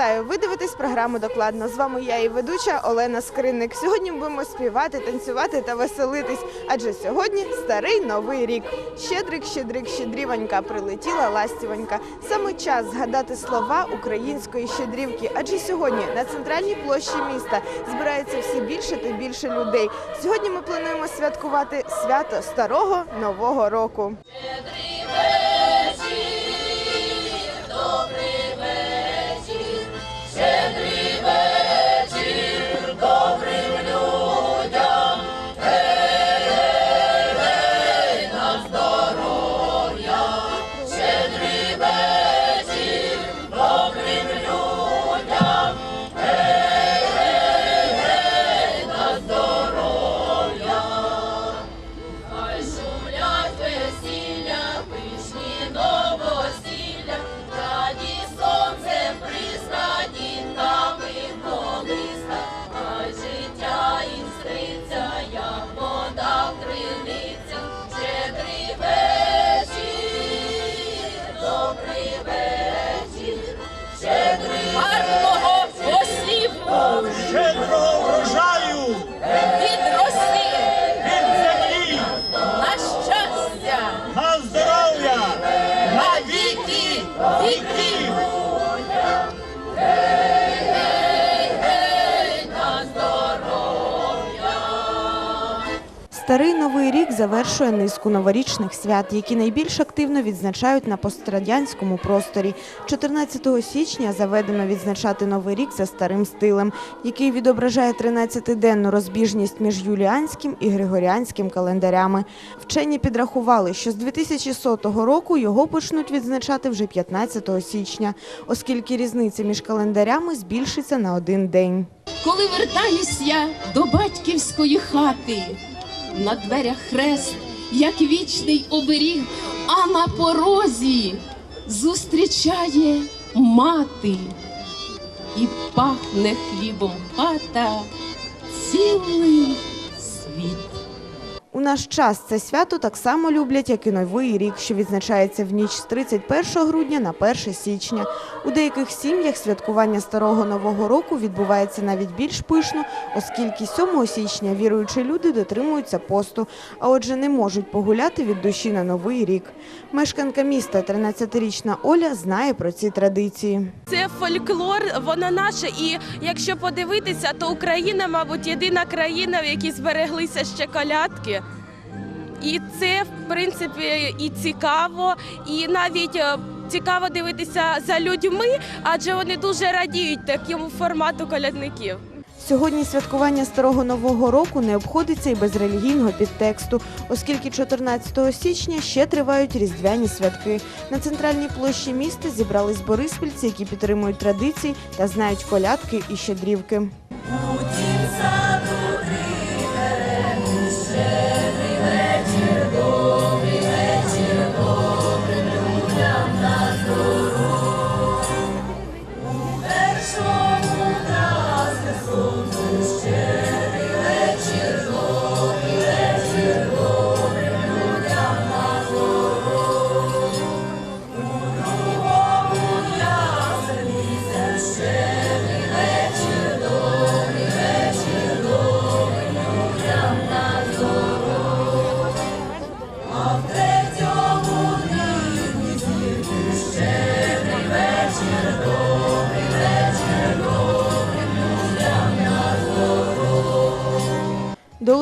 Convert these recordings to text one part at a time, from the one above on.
Вітаю! Ви дивитесь програму докладно. З вами я і ведуча Олена Скринник. Сьогодні будемо співати, танцювати та веселитись. Адже сьогодні старий новий рік. Щедрик, щедрик, щедрівонька прилетіла ластівонька. Саме час згадати слова української щедрівки. Адже сьогодні на центральній площі міста збирається все більше та більше людей. Сьогодні ми плануємо святкувати свято старого нового року. Новий рік завершує низку новорічних свят, які найбільш активно відзначають на пострадянському просторі. 14 січня заведено відзначати новий рік за старим стилем, який відображає 13-денну розбіжність між юліанським і григоріанським календарями. Вчені підрахували, що з 2100 року його почнуть відзначати вже 15 січня, оскільки різниця між календарями збільшиться на один день. Коли вертаюсь я до батьківської хати, на дверях хрест, як вічний оберіг, а на порозі зустрічає мати і пахне хлібом хата цілий світ. У наш час це свято так само люблять, як і Новий рік, що відзначається в ніч з 31 грудня на 1 січня. У деяких сім'ях святкування старого нового року відбувається навіть більш пишно, оскільки 7 січня віруючі люди дотримуються посту, а отже не можуть погуляти від душі на Новий рік. Мешканка міста, 13-річна Оля, знає про ці традиції. Це фольклор, воно наше. І якщо подивитися, то Україна, мабуть, єдина країна, в якій збереглися ще колядки. І це, в принципі, і цікаво, і навіть е, цікаво дивитися за людьми, адже вони дуже радіють такому формату колядників. Сьогодні святкування старого нового року не обходиться і без релігійного підтексту, оскільки 14 січня ще тривають різдвяні святки. На центральній площі міста зібрались бориспільці, які підтримують традиції та знають колядки і щедрівки.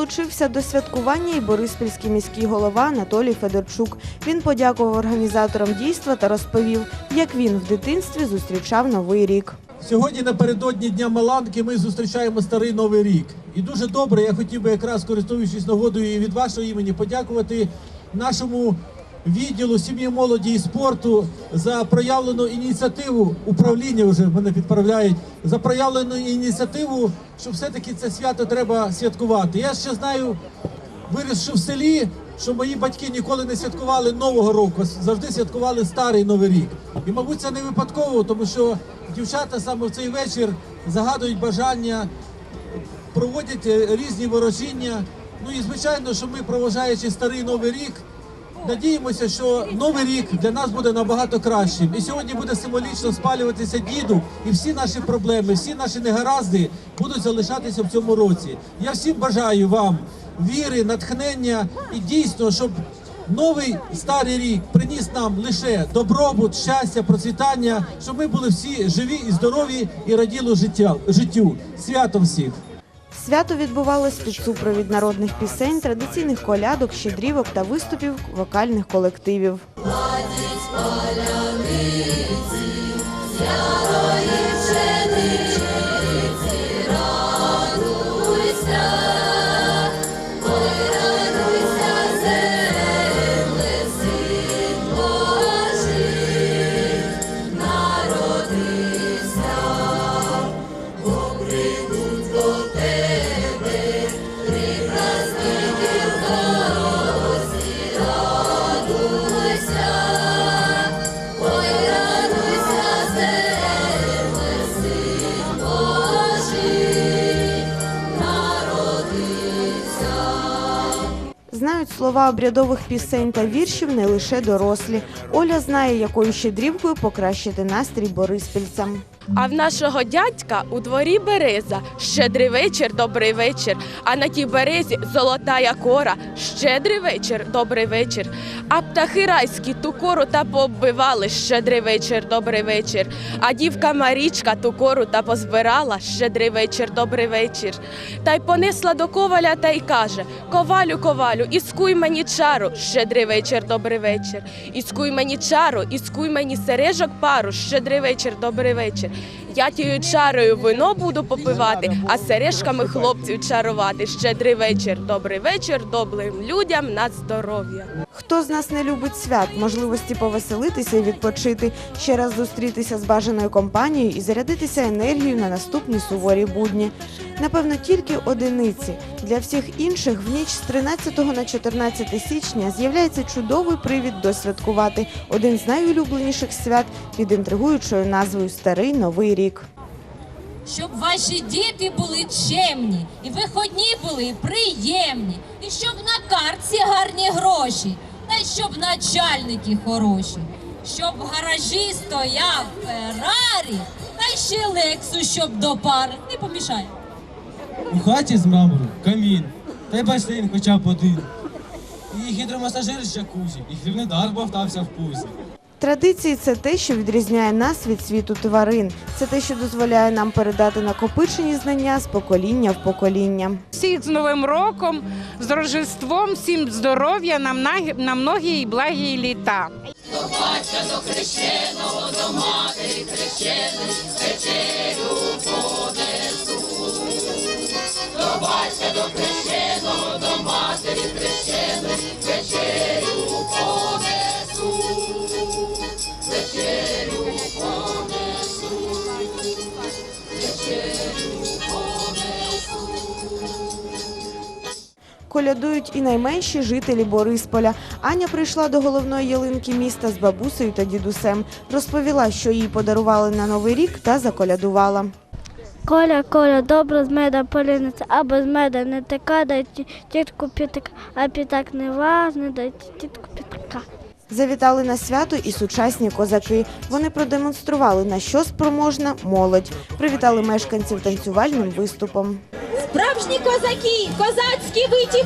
Долучився до святкування і Бориспільський міський голова Анатолій Федорчук. Він подякував організаторам дійства та розповів, як він в дитинстві зустрічав новий рік. Сьогодні напередодні Дня Маланки ми зустрічаємо старий новий рік. І дуже добре, я хотів би якраз користуючись нагодою від вашого імені подякувати нашому відділу сім'ї молоді і спорту за проявлену ініціативу. Управління вже мене підправляють за проявлену ініціативу, що все-таки це свято треба святкувати. Я ще знаю, вирісши в селі, що мої батьки ніколи не святкували Нового року, завжди святкували старий новий рік. І, мабуть, це не випадково, тому що дівчата саме в цей вечір загадують бажання, проводять е, різні ворожіння. Ну і звичайно, що ми, проважаючи старий новий рік, надіємося, що новий рік для нас буде набагато кращим. І сьогодні буде символічно спалюватися діду, і всі наші проблеми, всі наші негаразди будуть залишатися в цьому році. Я всім бажаю вам віри, натхнення і дійсно, щоб новий старий рік приніс нам лише добробут, щастя, процвітання, щоб ми були всі живі і здорові і раділи життя, життю. Святом всіх! Свято відбувалось під супровід народних пісень, традиційних колядок, щедрівок та виступів вокальних колективів. Знають слова обрядових пісень та віршів не лише дорослі. Оля знає, якою щедрівкою покращити настрій бориспільцям. А в нашого дядька у дворі береза. Щедрий вечір, добрий вечір. А на тій березі золотая кора. Щедрий вечір, добрий вечір. А птахи райські ту кору та пооббивали. Щедрий вечір, добрий вечір. А дівка Марічка ту кору та позбирала. Щедрий вечір, добрий вечір. Та й понесла до коваля та й каже: Ковалю, ковалю, іскуй мені чару. Щедрий вечір, добрий вечір. Іскуй мені чару, іскуй мені сережок пару. Щедрий вечір, добрий вечір. Я тією чарою вино буду попивати, а сережками хлопців чарувати. Щедрий вечір, добрий вечір, добрим людям на здоров'я. Хто з нас не любить свят, можливості повеселитися і відпочити, ще раз зустрітися з бажаною компанією і зарядитися енергією на наступні суворі будні. Напевно, тільки одиниці. Для всіх інших в ніч з 13 на 14 січня з'являється чудовий привід досвяткувати один з найулюбленіших свят під інтригуючою назвою Старий Новий рік. Щоб ваші діти були чемні, і виходні були приємні, і щоб на картці гарні гроші, та й щоб начальники хороші, щоб в гаражі стояв Феррарі, та й ще Лексу, щоб до пари не помішає. У хаті з мрамору камін, та й басейн хоча б один. І гідромасажир з джакузі, і хлібний дар бовтався в пузі. Традиції це те, що відрізняє нас від світу тварин. Це те, що дозволяє нам передати накопичені знання з покоління в покоління. Всіх з Новим роком, з Рождеством, всім здоров'я на, мна- на многі і благі літа. Колядують і найменші жителі Борисполя. Аня прийшла до головної ялинки міста з бабусею та дідусем. Розповіла, що їй подарували на новий рік та заколядувала. Коля, Коля, добре з меда поліниця, а без меда не така, дай тітку пітик, а пітак не важний, дай тітку пітка. Завітали на свято і сучасні козаки. Вони продемонстрували на що спроможна молодь. Привітали мешканців танцювальним виступом. Справжні козаки, козацькі виті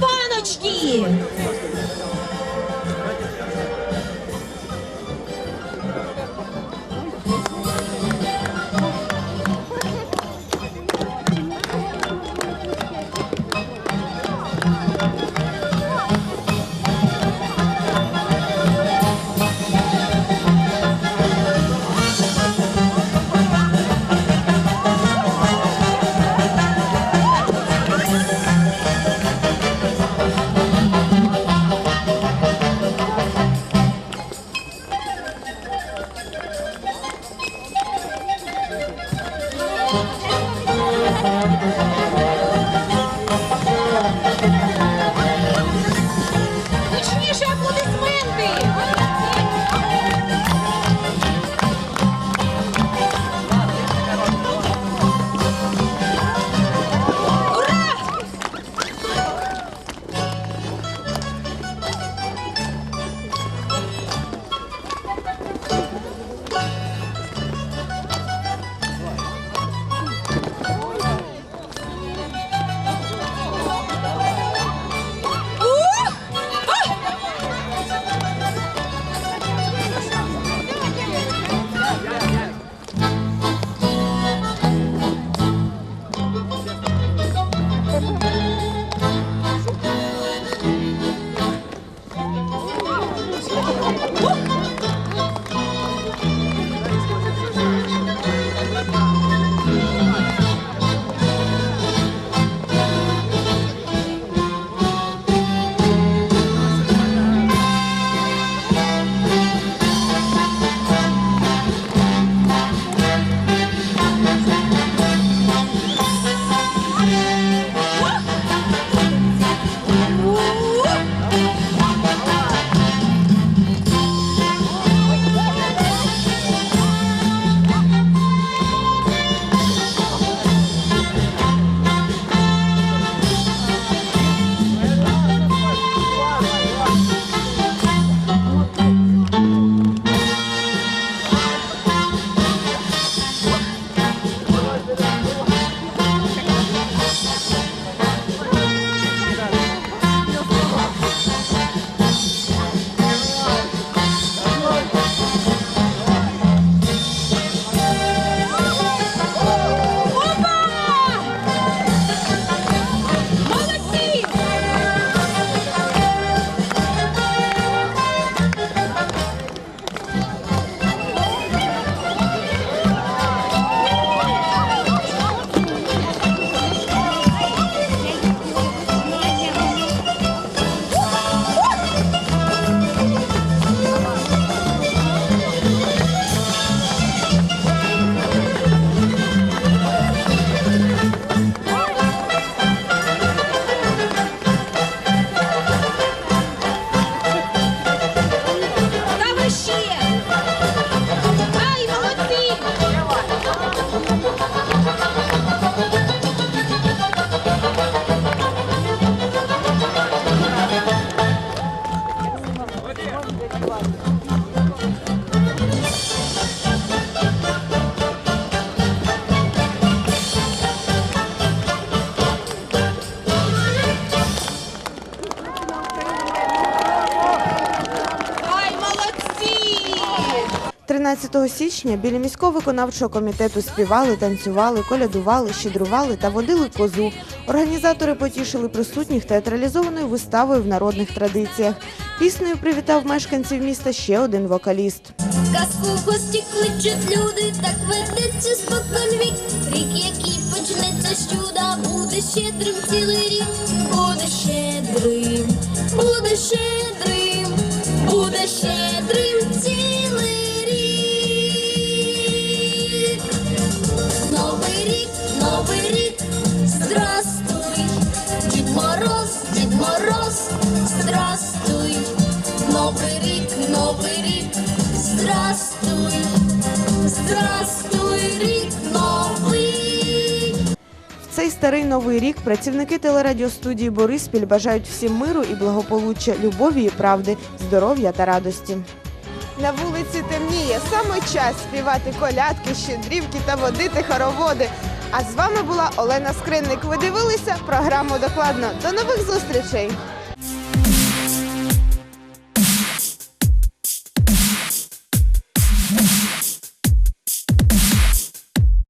13 січня біля міського виконавчого комітету співали, танцювали, колядували, щедрували та водили козу. Організатори потішили присутніх театралізованою виставою в народних традиціях. Піснею привітав мешканців міста ще один вокаліст. Казку гості кличуть люди, так ведеться спокон вік. Рік, який почнеться з чуда, буде щедрим цілий рік. Буде щедрим, буде щедрим, буде щедрим цілий здрастуй, рік новий. В цей старий новий рік працівники телерадіостудії Бориспіль бажають всім миру і благополуччя, любові і правди, здоров'я та радості. На вулиці темніє, саме час співати колядки, щедрівки та водити хороводи. А з вами була Олена Скринник. Ви дивилися програму докладно. До нових зустрічей!